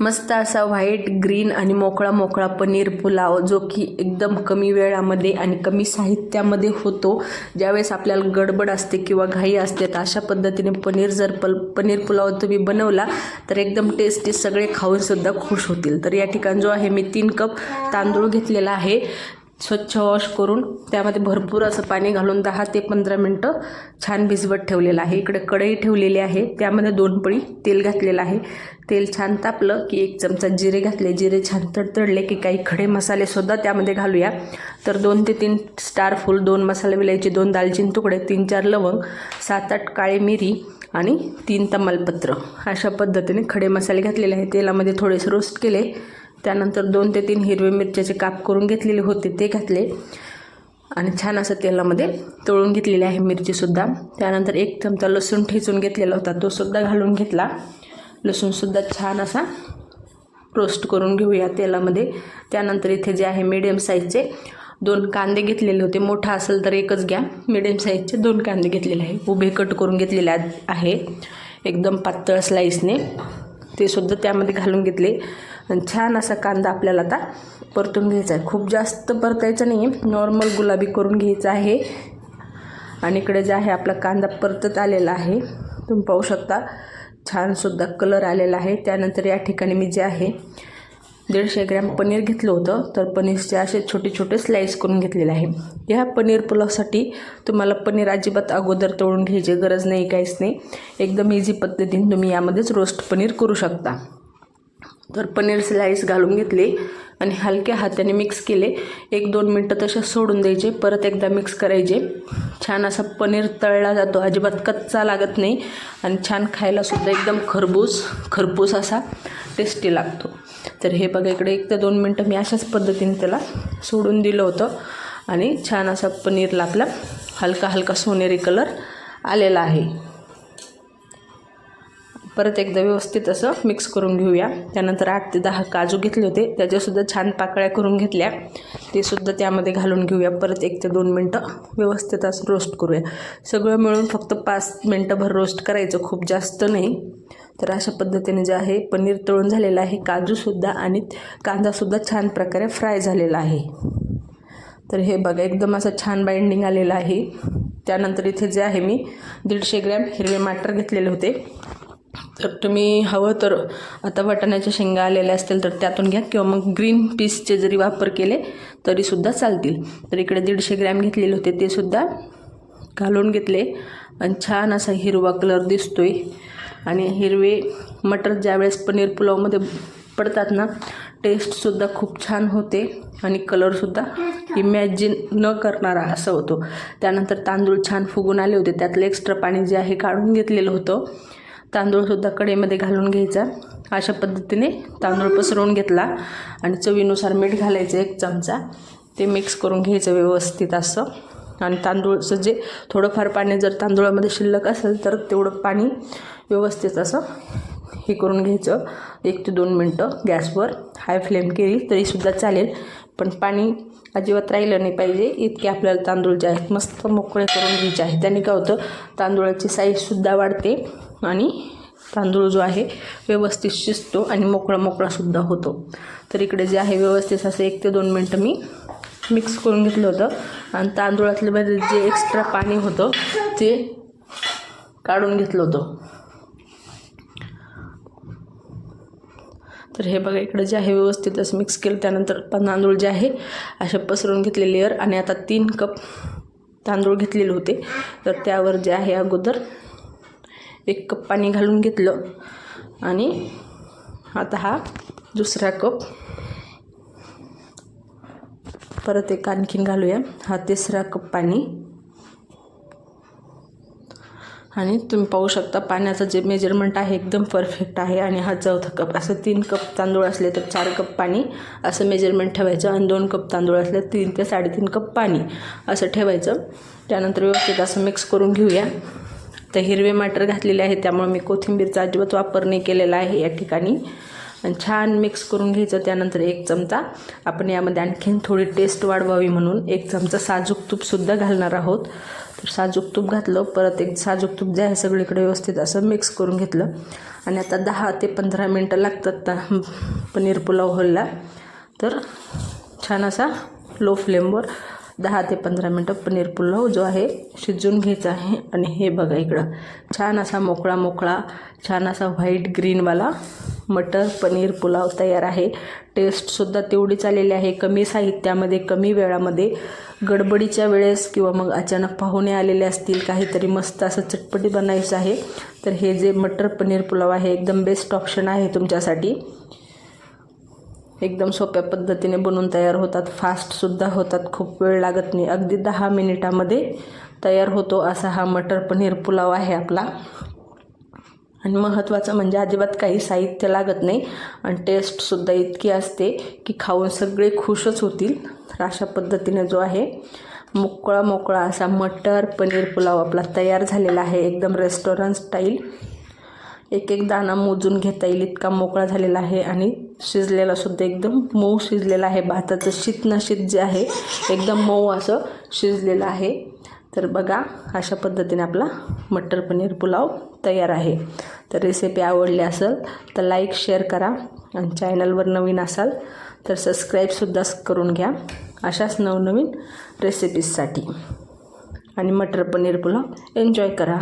मस्त असा white green आणि मोकळा मोकळा पनीर पुलाव जो की एकदम कमी वेळामध्ये आणि कमी साहित्यामध्ये होतो. ज्यावेळेस आपल्याला गडबड असते किंवा घाई असते तर अशा पद्धतीने पनीर जर पल पनीर पुलाव तुम्ही बनवला तर एकदम टेस्टी सगळे खाऊनसुद्धा खुश होतील. तर या ठिकाणी जो आहे मी तीन कप तांदूळ घेतलेला आहे. स्वच्छ वॉश करून त्यामध्ये भरपूर असं पाणी घालून दहा ते पंधरा मिनटं छान भिजवत ठेवलेलं आहे. इकडे कढई ठेवलेली आहे. त्यामध्ये दोन पळी तेल घातलेलं आहे. तेल छान तापलं की एक चमचा जिरे घातले. जिरे छान तडतडले की काही खडे मसालेसुद्धा त्यामध्ये घालूया. तर दोन ते तीन स्टार फूल दोन मसाले विलायचे दोन दालचिनी तुकडे तीन चार लवंग सात आठ काळे मिरी आणि तीन तमालपत्र. अशा पद्धतीने खडे मसाले घातलेले आहे तेलामध्ये थोडेसे रोस्ट केले. त्यानंतर दोन ते तीन हिरवे मिरच्याचे काप करून घेतलेले होते ते घातले. आणि छान असं तेलामध्ये तळून घेतलेली आहे मिरचीसुद्धा त्यानंतर एक चमचा लसूण ठेचून घेतलेला होता तो सुद्धा घालून घेतला. लसूणसुद्धा छान असा रोस्ट करून घेऊया तेलामध्ये. त्यानंतर इथे जे आहे मिडियम साईजचे दोन कांदे घेतलेले होते. मोठा असेल तर एकच घ्या. मिडियम साईजचे दोन कांदे घेतलेले आहे. उभे कट करून घेतलेले आहे. एकदम पातळ स्लाईसने ते सुद्धा त्यामध्ये घालून घेतले. आणि छान असा कांदा आपल्याला आता परतून घ्यायचा आहे. खूप जास्त परतायचा नाही आहे नॉर्मल गुलाबी करून घ्यायचा आहे. आणि इकडे जे आहे आपला कांदा परतत आलेला आहे. तुम्ही पाहू शकता. छानसुद्धा कलर आलेला आहे. त्यानंतर या ठिकाणी मी जे आहे दीडशे ग्रॅम पनीर घेतलं होतं. तर पनीरचे असे छोटे छोटे स्लाईस करून घेतलेले आहे. ह्या पनीर पुलावसाठी तुम्हाला पनीर अजिबात अगोदर तळून घ्यायची गरज नाही काहीच नाही. एकदम इझी पद्धतीने तुम्ही यामध्येच रोस्ट पनीर करू शकता. तर पनीर स्लाईस घालून घेतले आणि हलक्या हाताने मिक्स केले. एक दोन मिनटं तसे सोडून द्यायचे. परत एकदा मिक्स करायचे. छान असा पनीर तळला जातो. अजिबात कच्चा लागत नाही. आणि छान खायलासुद्धा एकदम खरबूस खरपूस असा टेस्टी लागतो. तर हे बघा इकडे एक ते दोन मिनटं मी अशाच पद्धतीने त्याला सोडून दिलं होतं. आणि छान असा पनीरला आपला हलका हलका सोनेरी कलर आलेला आहे. परत एकदा व्यवस्थित असं मिक्स करून घेऊया. त्यानंतर आठ ते दहा काजू घेतले होते. त्याच्यासुद्धा छान पाकळ्या करून घेतल्या. ते सुद्धा त्यामध्ये घालून घेऊया. परत एक ते दोन मिनटं व्यवस्थित असं रोस्ट करूया. सगळं मिळून फक्त पाच मिनटंभर रोस्ट करायचं. खूप जास्त नाही. तर अशा पद्धतीने जे आहे पनीर तळून झालेलं आहे. काजूसुद्धा आणि कांदासुद्धा छान प्रकारे फ्राय झालेला आहे. तर हे बघा एकदम असं छान बाइंडिंग आलेलं आहे. त्यानंतर इथे जे आहे मी दीडशे ग्रॅम हिरवे मटर घेतलेले होते. तर तुम्ही हवं तर आता वाटाण्याच्या शेंगा आलेल्या असतील तर त्यातून घ्या किंवा मग ग्रीन पीसचे जरी वापर केले तरीसुद्धा चालतील. तर इकडे दीडशे ग्रॅम घेतलेले होते ते सुद्धा घालून घेतले. आणि छान असा हिरवा कलर दिसतो आहे आणि हिरवे मटर ज्यावेळेस पनीर पुलावमध्ये पडतात ना टेस्टसुद्धा खूप छान होते. आणि कलरसुद्धा इमॅजिन न करणारा असं होतो. त्यानंतर तांदूळ छान फुगून आले होते. त्यातलं एक्स्ट्रा पाणी जे आहे काढून घेतलेलं होतं. तांदूळसुद्धा कढईमध्ये घालून घ्यायचा. अशा पद्धतीने तांदूळ पसरवून घेतला आणि चवीनुसार मीठ घालायचं एक चमचा. ते मिक्स करून घ्यायचं व्यवस्थित असं. आणि तांदूळचं जे थोडंफार पाणी जर तांदूळामध्ये शिल्लक असेल तर तेवढं पाणी व्यवस्थित असं हे करून घ्यायचं. एक ते दोन मिनटं गॅसवर. हाय फ्लेम केली तरीसुद्धा चालेल. पण पाणी अजिबात राहिलं नाही पाहिजे. इतके आपल्याला तांदूळ जे आहेत मस्त मोकळे करून घ्यायचे आहे. त्याने काय होतं? तांदूळाची साईजसुद्धा वाढते. आणि तांदूळ जो आहे व्यवस्थित शिजतो आणि मोकळा मोकळासुद्धा होतो. तर इकडे जे आहे व्यवस्थित असं एक ते दोन मिनटं मी मिक्स करून घेतलं होतं. आणि तांदूळातलं जे एक्स्ट्रा पाणी होतं ते काढून घेतलं होतं. तर हे बघा इकडे जे आहे व्यवस्थित असं मिक्स केलं. त्यानंतर पण तांदूळ जे आहे असे पसरून घेतले लेअर आणि आता तीन कप तांदूळ घेतलेले होते. तर त्यावर जे आहे अगोदर एक कप पाणी घालून घेतलं. आणि आता हा दुसरा कप. परत एक आणखीन घालूया. हा तिसरा कप पाणी. आणि तुम्ही पाहू शकता पाण्याचं जे मेजरमेंट आहे एकदम परफेक्ट आहे. आणि हा चौथा कप असं तीन कप तांदूळ असले तर चार कप पाणी असं मेजरमेंट ठेवायचं. आणि दोन कप तांदूळ असले तीन ते साडेतीन कप पाणी असं ठेवायचं. त्यानंतर व्यवस्थित असं मिक्स करून घेऊया. तर हिरवे मटर घातलेले आहे त्यामुळे मी कोथिंबीरचा अजिबात वापर नाही केलेला आहे या ठिकाणी. आणि छान मिक्स करून घ्यायचं त्यानंतर एक चमचा. आपण यामध्ये आणखीन थोडी टेस्ट वाढवावी म्हणून एक चमचा साजूक तूपसुद्धा घालणार आहोत. तर साजूक तूप घातलं परत एक साजूक तूप जे आहे सगळीकडे व्यवस्थित असं मिक्स करून घेतलं. आणि आता दहा ते पंधरा मिनटं लागतात पनीर पुलाव व्हायला तर छान असा लो फ्लेमवर दहा ते पंधरा मिनटं पनीर पुलाव जो आहे शिजवून घ्यायचा आहे. आणि हे बघा इकडं. छान असा मोकळा मोकळा छान असा व्हाईट ग्रीनवाला मटर पनीर पुलाव तयार आहे. टेस्टसुद्धा तेवढीच आलेली आहे. कमी साहित्यामध्ये कमी वेळामध्ये गडबडीच्या वेळेस किंवा मग अचानक पाहुणे आलेले असतील काहीतरी मस्त असं चटपटी बनायचं आहे. तर हे जे मटर पनीर पुलाव आहे एकदम बेस्ट ऑप्शन आहे तुमच्यासाठी. एकदम सोप्या पद्धतीने बनवून तयार होतात. फास्टसुद्धा होतात. खूप वेळ लागत नाही. अगदी दहा मिनिटामध्ये तयार होतो असा हा मटर पनीर पुलाव आहे आपला. आणि महत्त्वाचं म्हणजे अजिबात काही साहित्य लागत नाही. आणि टेस्टसुद्धा इतकी असते की खाऊन सगळे खुशच होतील तर अशा पद्धतीने जो आहे मोकळा मोकळा असा मटर पनीर पुलाव आपला तयार झालेला आहे. एकदम रेस्टॉरंट स्टाईल एक एक दाणा मोजून घेता येईल इतका मोकळा झालेला आहे आणि शिजलेला सुद्धा एकदम मऊ शिजलेला आहे. भाताचं शीत नशीत शीत जे आहे एकदम मऊ असं शिजलेलं आहे. तर बघा अशा पद्धतीने आपला मटर पनीर पुलाव तयार आहे. तर रेसिपी आवडली असेल तर लाईक शेअर करा. आणि चॅनलवर नवीन असाल तर सबस्क्राईबसुद्धा करून घ्या अशाच नवनवीन रेसिपीजसाठी आणि मटर पनीर पुलाव एन्जॉय करा.